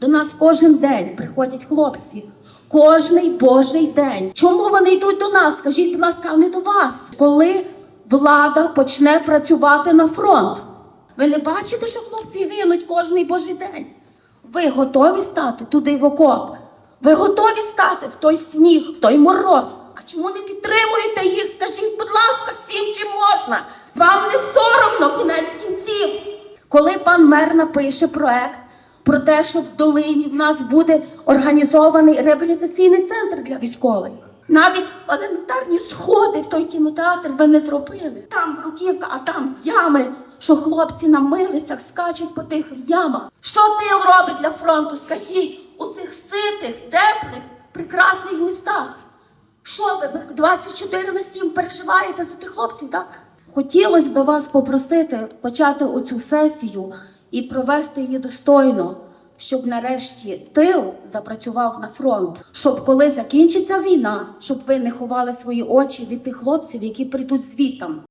До нас кожен день приходять хлопці. Кожний божий день. Чому вони йдуть до нас? Скажіть, будь ласка, а не до вас. Коли влада почне працювати на фронт, ви не бачите, що хлопці гинуть кожний божий день? Ви готові стати туди в окоп? Ви готові стати в той сніг, в той мороз? А чому не підтримуєте їх? Скажіть, будь ласка, всім чим можна. Вам не соромно кінець кінців. Коли пан мер напише проект про те, що в долині в нас буде організований реабілітаційний центр для військових. Навіть елементарні сходи в той кінотеатр ви не зробили. Там бруківка, а там ями, що хлопці на милицях скачуть по тих ямах. Що ти робить для фронту? Скажіть у цих ситих, теплих, прекрасних містах. Що ви, ви 24 на 7 переживаєте за тих хлопців, так? Хотілося б вас попросити почати оцю сесію і провести її достойно, щоб нарешті тил запрацював на фронт. Щоб коли закінчиться війна, щоб ви не ховали свої очі від тих хлопців, які прийдуть звітам.